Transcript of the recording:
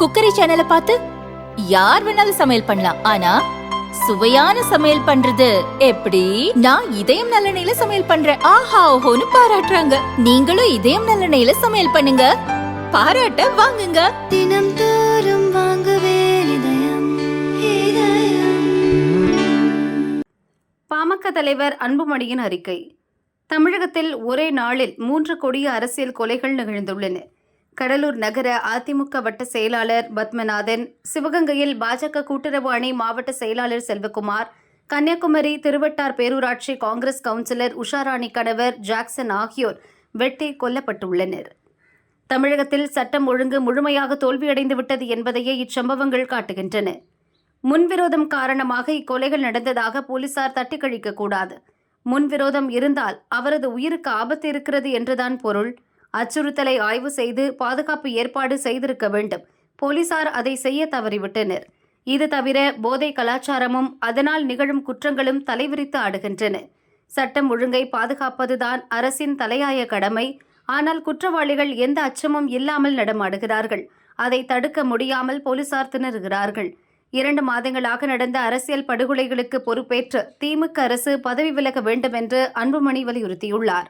Cookery சேனலை பார்த்து யார் வேணாலும் சமையல் பண்ணலாம். ஆனா சுவையான சமையல் பண்றது எப்படி? நான் இதயம் நல்லெண்ணெயில சமையல் பண்றேன். ஆஹா ஓஹோன்னு பாராட்டுறாங்க. நீங்களும் இதயம் நல்லெண்ணெயில சமையல் பண்ணுங்க. பாராட்ட வாங்குங்க. தினம் தோறும் வாங்குவே இதயம் இதயம். பாமக தலைவர் அன்புமணியின் அறிக்கை. தமிழகத்தில் ஒரே நாளில் மூன்று கொடிய அரசியல் கொலைகள் நிகழ்ந்துள்ளன. கடலூர் நகர அதிமுக வட்ட செயலாளர் பத்மநாதன் சிவகங்கையில் பாஜக கூட்டுறவு அணி மாவட்ட செயலாளர் செல்வகுமார் கன்னியாகுமரி திருவட்டார் பேரூராட்சி காங்கிரஸ் கவுன்சிலர் உஷாராணி கணவர் ஜாக்சன் ஆகியோர் வெட்டி கொல்லப்பட்டுள்ளனர். தமிழகத்தில் சட்டம் ஒழுங்கு முழுமையாக தோல்வியடைந்துவிட்டது என்பதையே இச்சம்பவங்கள் காட்டுகின்றன. முன்விரோதம் காரணமாக இக்கொலைகள் நடந்ததாக போலீசார் தட்டி கழிக்கக்கூடாது முன்விரோதம் இருந்தால் அவரது உயிருக்கு ஆபத்து இருக்கிறது என்றுதான் பொருள். அச்சுறுத்தலை ஆய்வு செய்து பாதுகாப்பு ஏற்பாடு செய்திருக்க வேண்டும். போலீசார் அதை செய்ய தவறிவிட்டனர். இது தவிர போதை கலாச்சாரமும் அதனால் நிகழும் குற்றங்களும் தலைவிரித்து ஆடுகின்றன. சட்டம் ஒழுங்கை பாதுகாப்பதுதான் அரசின் தலையாய கடமை. ஆனால் குற்றவாளிகள் எந்த அச்சமும் இல்லாமல் நடமாடுகிறார்கள். அதை தடுக்க முடியாமல் போலீசார் திணறுகிறார்கள். இரண்டு மாதங்களாக நடந்த அரசியல் படுகொலைகளுக்கு பொறுப்பேற்று திமுக அரசு பதவி விலக வேண்டும் என்று அன்புமணி வலியுறுத்தியுள்ளார்.